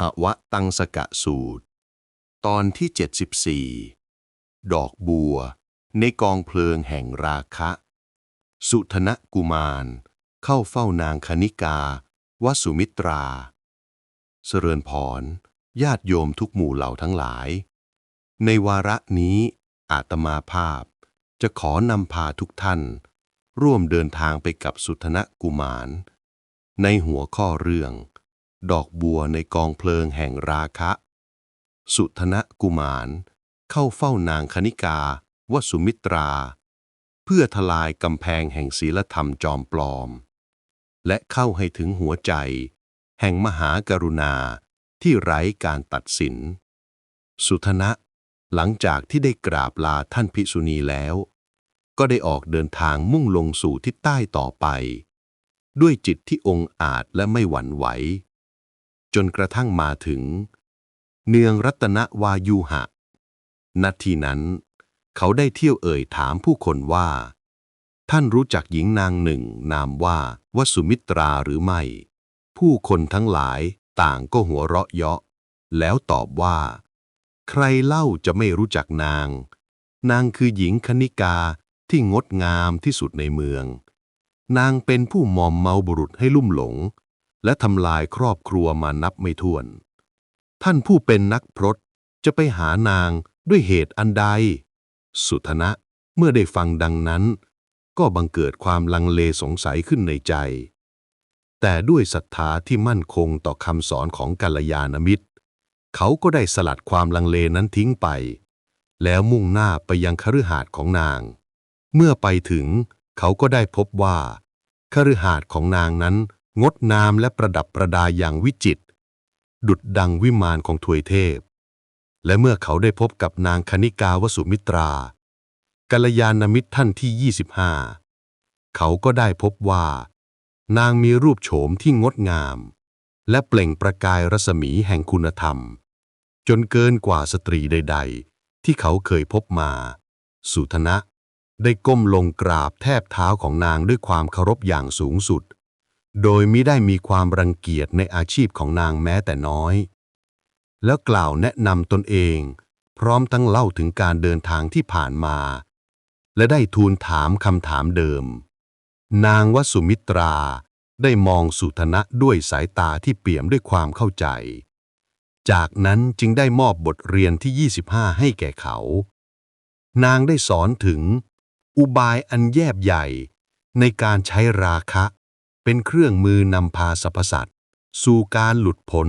อวะตังสกะสูตร ตอนที่ 74 ดอกบัว ในกองเพลิงแห่งราคะ สุทนะกุมาร เข้าเฝ้านางคณิกา วสุมิตรา เสริญพร ญาติโยมทุกหมู่เหล่าทั้งหลาย ในวาระนี้อาตมาภาพจะขอนำพาทุกท่าน ร่วมเดินทางไปกับสุทนะกุมาร ในหัวข้อเรื่อง ดอกบัวในกองเพลิงแห่งราคะ สุทนะกุมาร เข้าเฝ้านางคณิกาวสุมิตรา เพื่อทลายกำแพงแห่งศีลธรรมจอมปลอม และเข้าให้ถึงหัวใจ แห่งมหากรุณาที่ไร้การตัดสิน สุทนะหลังจากที่ได้กราบลาท่านภิกษุณีแล้ว ก็ได้ออกเดินทางมุ่งลงสู่ทิศใต้ต่อไป ด้วยจิตที่องอาจและไม่หวั่นไหว จนกระทั่งมาถึง เนืองรัตนวายูหะ นาทีนั้น เขาได้เที่ยวเอ่ยถามผู้คนว่า ท่านรู้จักหญิงนางหนึ่งนามว่าวสุมิตราหรือไม่ ผู้คนทั้งหลายต่างก็หัวเราะเยาะ แล้วตอบว่า ใครเล่าจะไม่รู้จักนาง นางคือหญิงคณิกาที่งดงามที่สุดในเมือง นางเป็นผู้มอมเมาบุรุษให้ลุ่มหลง และทำลายครอบครัวมานับไม่ถ้วน ท่านผู้เป็นนักพรตจะไปหานางด้วยเหตุอันใด สุทนะเมื่อได้ฟังดังนั้น ก็บังเกิดความลังเลสงสัยขึ้นในใจ แต่ด้วยศรัทธาที่มั่นคงต่อคำสอนของกัลยาณมิตร เขาก็ได้สลัดความลังเลนั้นทิ้งไป แล้วมุ่งหน้าไปยังคฤหาสน์ของนาง เมื่อไปถึงเขาก็ได้พบว่าคฤหาสน์ของนางนั้น งดงามและประดับประดาอย่างวิจิตรดุดดังวิมานของทวยเทพ และเมื่อเขาได้พบกับนางคณิกาวสุมิตรากัลยาณมิตรท่านที่ 25 เขาก็ได้พบว่า นางมีรูปโฉมที่งดงาม และเปล่งประกายรัศมีแห่งคุณธรรม จนเกินกว่าสตรีใด ๆ ที่เขาเคยพบมา สุทนะ ได้ก้มลงกราบแทบเท้าของนางด้วยความเคารพอย่างสูงสุด โดยมิได้มีความรังเกียจในอาชีพของนางแม้แต่น้อย แล้วกล่าวแนะนำตนเอง พร้อมทั้งเล่าถึงการเดินทางที่ผ่านมา และได้ทูลถามคำถามเดิม นางวสุมิตราได้มองสุทนะด้วยสายตาที่เปี่ยมด้วยความเข้าใจ จากนั้นจึงได้มอบบทเรียนที่ 25 ให้แก่เขา นางได้สอนถึง อุบายอันแยบใหญ่ในการใช้ราคะ เป็นเครื่องมือนำพาสรรพสัตว์สู่การหลุดพ้น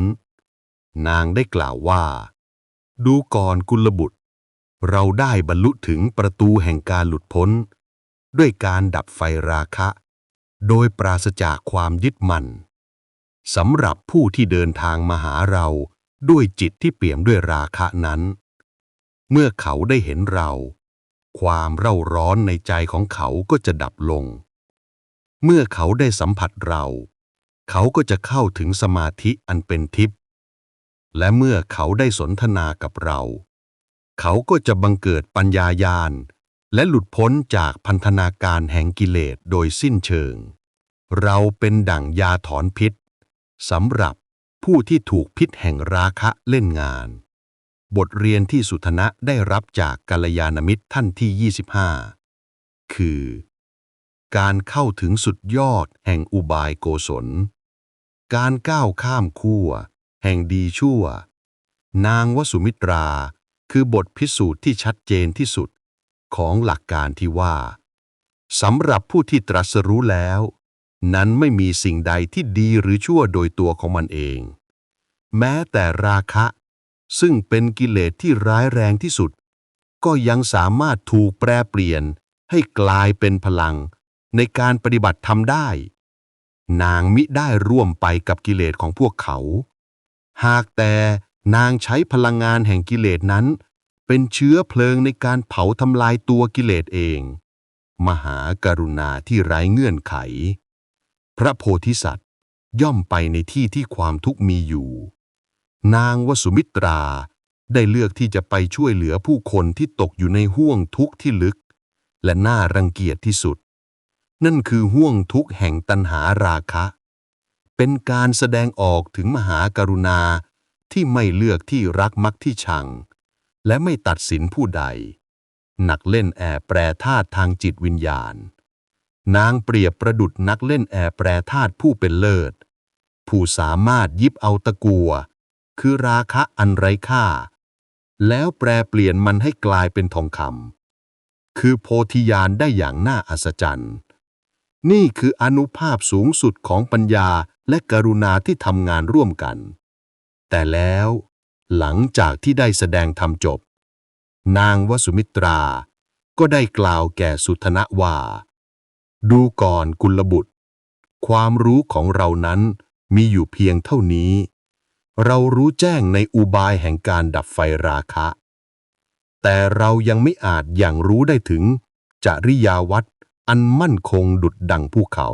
นางได้กล่าวว่า ดูก่อนกุลบุตร เราได้บรรลุถึงประตูแห่งการหลุดพ้น ด้วยการดับไฟราคะ โดยปราศจากความยึดมั่นสำหรับผู้ที่เดินทางมาหาเราด้วยจิตที่เปี่ยมด้วยราคะนั้น เมื่อเขาได้เห็นเรา ความเร่าร้อนในใจของเขาก็จะดับลง เมื่อเขาได้สัมผัสเรา เขาก็จะเข้าถึงสมาธิอันเป็นทิพย์และเมื่อเขาได้สนทนากับเรา เขาก็จะบังเกิดปัญญายาณ และหลุดพ้นจากพันธนาการแห่งกิเลสโดยสิ้นเชิง เราเป็นดั่งยาถอนพิษสำหรับผู้ที่ถูกพิษแห่งราคะเล่นงาน บทเรียนที่สุทนะได้รับจากกัลยาณมิตรท่านที่ 25 คือ การเข้าถึงสุดยอดแห่งอุบายโกศล การก้าวข้ามขั้วแห่งดีชั่ว นางวสุมิตรา คือบทพิสูจน์ที่ชัดเจนที่สุดของหลักการที่ว่าสำหรับผู้ที่ตรัสรู้แล้ว นั้นไม่มีสิ่งใดที่ดีหรือชั่วโดยตัวของมันเอง แม้แต่ราคะ ซึ่งเป็นกิเลสที่ร้ายแรงที่สุด ก็ยังสามารถถูกแปรเปลี่ยนให้กลายเป็นพลัง ในการปฏิบัติธรรมได้ นางมิได้ร่วมไปกับกิเลสของพวกเขา หากแต่นางใช้พลังงานแห่งกิเลสนั้น เป็นเชื้อเพลิงในการเผาทำลายตัวกิเลสเอง มหากรุณาที่ไร้เงื่อนไข พระโพธิสัตว์ย่อมไปในที่ที่ความทุกข์มีอยู่ นางวสุมิตราได้เลือกที่จะไปช่วยเหลือผู้คนที่ตกอยู่ในห่วงทุกข์ที่ลึก และน่ารังเกียจที่สุด นั่นคือห่วงทุกแห่งตัณหาราคะ เป็นการแสดงออกถึงมหากรุณาที่ไม่เลือกที่รักมักที่ชัง และไม่ตัดสินผู้ใด นักเล่นแอร์แปรธาตุทางจิตวิญญาณ นางเปรียบประดุดนักเล่นแอร์แปรธาตุผู้เป็นเลิศ ผู้สามารถยิบเอาตะกัว คือราคะอันไร้ค่า แล้วแปรเปลี่ยนมันให้กลายเป็นทองคำคือโพธิญาณได้อย่างน่าอัศจรรย์ นี่คืออนุภาพสูงสุดของปัญญาและกรุณาที่ทำงานร่วมกัน แต่แล้ว หลังจากที่ได้แสดงธรรมจบ นางวสุมิตรา ก็ได้กล่าวแก่สุทนะว่า ดูก่อนกุลบุตร ความรู้ของเรานั้นมีอยู่เพียงเท่านี้ เรารู้แจ้งในอุบายแห่งการดับไฟราคะ แต่เรายังไม่อาจอย่างรู้ได้ถึงจริยาวัด อันมั่นคงดุดดังภูเขา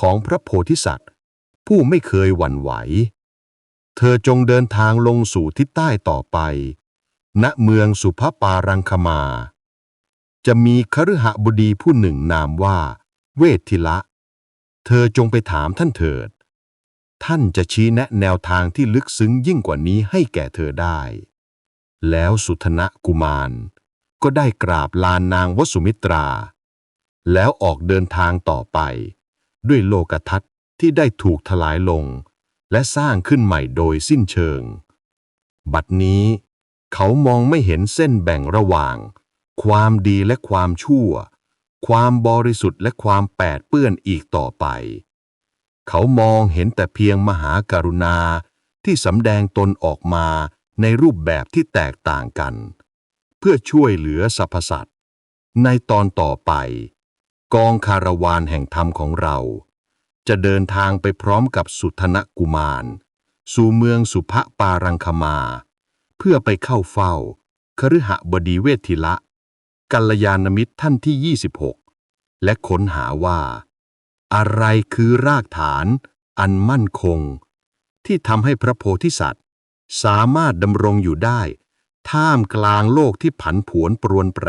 ของพระโพธิสัตว์ ผู้ไม่เคยหวั่นไหว เธอจงเดินทางลงสู่ทิศใต้ต่อไป ณเมืองสุภปารังคมา จะมีคฤหบดีผู้หนึ่งนามว่า เวททิละ เธอจงไปถามท่านเถิด ท่านจะชี้แนะแนวทางที่ลึกซึ้งยิ่งกว่านี้ให้แก่เธอได้ แล้วสุทนะกุมาร ก็ได้กราบลานนางวสุมิตรา แล้วออกเดินทางต่อไป ด้วยโลกทัศน์ที่ได้ถูกทลายลง และสร้างขึ้นใหม่โดยสิ้นเชิง บัดนี้ เขามองไม่เห็นเส้นแบ่งระหว่าง ความดีและความชั่ว ความบริสุทธิ์และความแปดเปื้อนอีกต่อไป เขามองเห็นแต่เพียงมหาการุณาที่สำแดงตนออกมาในรูปแบบที่แตกต่างกัน เพื่อช่วยเหลือสรรพสัตว์ในตอนต่อไป กองคาราวานแห่งธรรมของเรา จะเดินทางไปพร้อมกับสุทนกุมาร สู่เมืองสุภปารังคมา เพื่อไปเข้าเฝ้า คฤหบดีเวททิละ กัลยาณมิตรท่านที่ 26 และค้นหาว่า อะไรคือรากฐาน อันมั่นคง ที่ทำให้พระโพธิสัตว์ สามารถดำรงอยู่ได้ ท่ามกลางโลกที่ผันผวนปรวนแปร